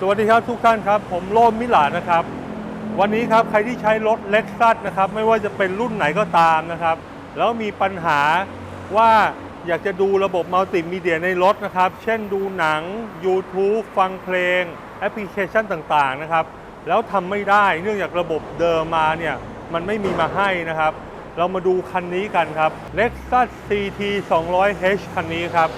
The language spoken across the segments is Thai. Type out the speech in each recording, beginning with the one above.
สวัสดีครับทุกท่านครับ ผมโลมมิหลานะครับ วันนี้ครับใครที่ใช้รถเล็กซัสนะครับ ไม่ว่าจะเป็นรุ่นไหนก็ตามนะครับ แล้วมีปัญหาว่าอยากจะดูระบบมัลติมีเดียในรถนะครับ เช่นดูหนัง YouTube ฟังเพลง แอปพลิเคชันต่างๆนะครับ แล้วทำไม่ได้เนื่องจากระบบเดิมมาเนี่ยมันไม่มีมาให้นะครับ เรามาดูคันนี้กันครับ Lexus CT 200H คันนี้ครับ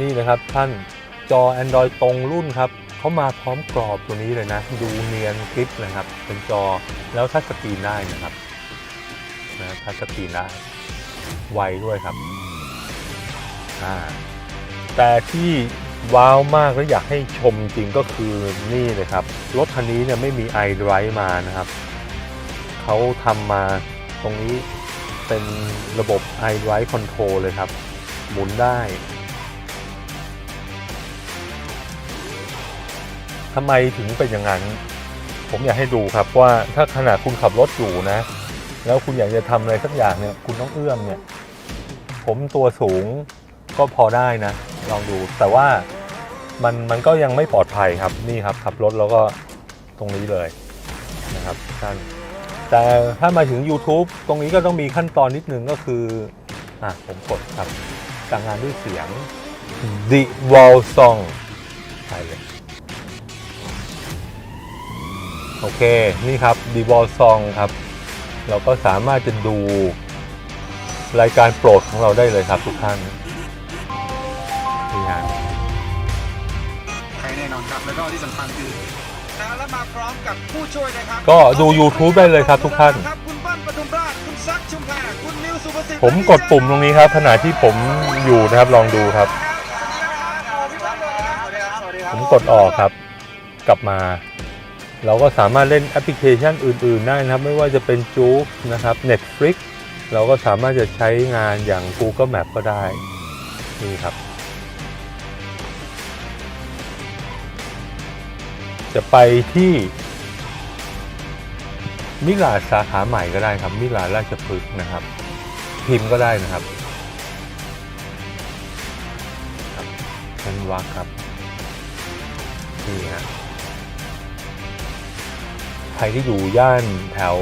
นี่นะครับท่านจอ Android ตรงรุ่นครับเขามาพร้อมกรอบตัวนี้เลยนะ ดูเนียนกริปนะครับ เป็นจอแล้วทัชสกรีนได้นะครับนะทัชสกรีนได้ไวด้วยครับอ่าแต่ที่ว้าวมากและอยากให้ชมจริงก็คือนี่เลยครับ รถคันนี้เนี่ยไม่มี iDrive มานะครับ เขาทำมาตรงนี้เป็นระบบ iDrive Control เลยครับ หมุนได้ ทำไมถึงเป็นอย่างนั้น ผมอยากให้ดูครับว่าถ้าขณะคุณขับรถอยู่นะ แล้วคุณอยากจะทำอะไรสักอย่างเนี่ย คุณต้องเอื้อมเนี่ย ผมตัวสูงก็พอได้นะ ลองดูแต่ว่ามันมันก็ยังไม่ปลอดภัยครับนี่ครับ ขับรถแล้วก็ตรงนี้เลยนะครับท่านแต่ถ้ามาถึง YouTube ตรงนี้ก็ต้องมีขั้นตอนนิดนึงก็คืออะผมกดครับสั่งงานด้วยเสียง The Wall Song ไปเลย โอเค นี่ครับ d ีบอลซองครับ เราก็สามารถจะดูรายการโปรดของเราได้เลยครับทุกท่านนี่ฮะใช้แน่นอนครับ แล้วก็ที่สำคัญคือนะและมาพร้อมกับผู้ช่วยนะครับก็ดู YouTube ได้เลยครับทุกท่าน ครับคุณเปิ้ลปทุมราชคุณซักชุมแพรคุณนิวสุภสิทธิ์ผมกดปุ่มตรงนี้ครับขณะที่ผมอยู่นะครับลองดูครับ ผมกดออกครับ กลับมา เราก็สามารถเล่นแอปพลิเคชันอื่น ๆ ได้นะครับ ไม่ว่าจะเป็นจู๊กนะครับ Netflix เราก็สามารถจะใช้งานอย่าง Google Map ก็ได้ นี่ครับ จะไปที่มิลาสาขาใหม่ก็ได้ครับ มิลาราชพฤกษ์นะครับ พิมพ์ก็ได้นะครับครับเป็นวักครับ นี่ฮะ รที่อยู่ย่านแถว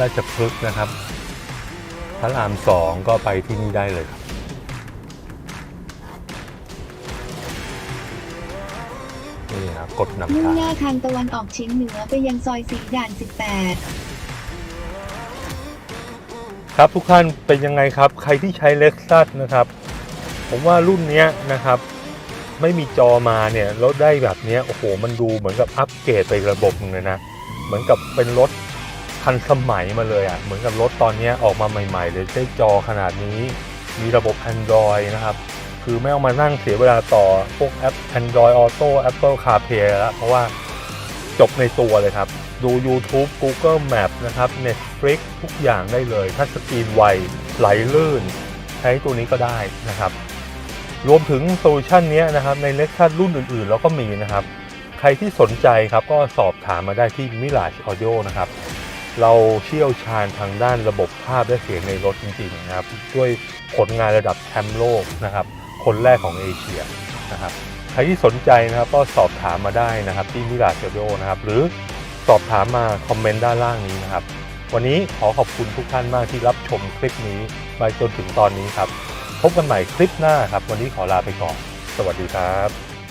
ราชพฤกษ์นะครับพระรามสองก็ไปที่นี่ได้เลยครับนี่ครับกดนำมุ่งทางหน้าทางตะวันออกเฉียงเหนือไปยังซอยสีด่าน 18 ครับทุกท่านเป็นยังไงครับ ใครที่ใช้เล็กซัสนะครับ ผมว่ารุ่นเนี้ยนะครับ ไม่มีจอมาเนี่ยแล้วได้แบบเนี้ยโอ้โหมันดูเหมือนกับอัปเกรดไปอีกระบบหนึงเลยนะเห มือนกับเป็นรถทันสมัยมาเลยอะ่ะเหมือนกับรถตอนนี้ออกมาใหม่ๆเลยได้จอขนาดนี้ มีระบบ Android นะครับ คือไม่ต้องมานั่งเสียเวลาต่อพวกแอป Android Auto Apple CarPlay แล้วเพราะว่าจบในตัวเลยครับ ดู YouTube Google Map นะครับ Netflix ทุกอย่างได้เลยถ้าสกรีนไวไหลลื่น ใช้ตัวนี้ก็ได้นะครับ รวมถึงโซลูชันนี้นะครับใน Lexus รุ่นอื่นๆ เราก็มีนะครับ ใครที่สนใจครับก็สอบถามมาได้ที่ Mirage Audio นะครับ เราเชี่ยวชาญทางด้านระบบภาพและเสียงในรถจริงๆนะครับ ด้วยผลงานระดับแชมป์โลกนะครับ คนแรกของเอเชียนะครับ ใครที่สนใจนะครับก็สอบถามมาได้นะครับที่มิลาเชโดนะครับ หรือสอบถามมาคอมเมนต์ด้านล่างนี้นะครับ วันนี้ขอขอบคุณทุกท่านมากที่รับชมคลิปนี้มาจนถึงตอนนี้ครับ พบกันใหม่คลิปหน้าครับ วันนี้ขอลาไปก่อน สวัสดีครับ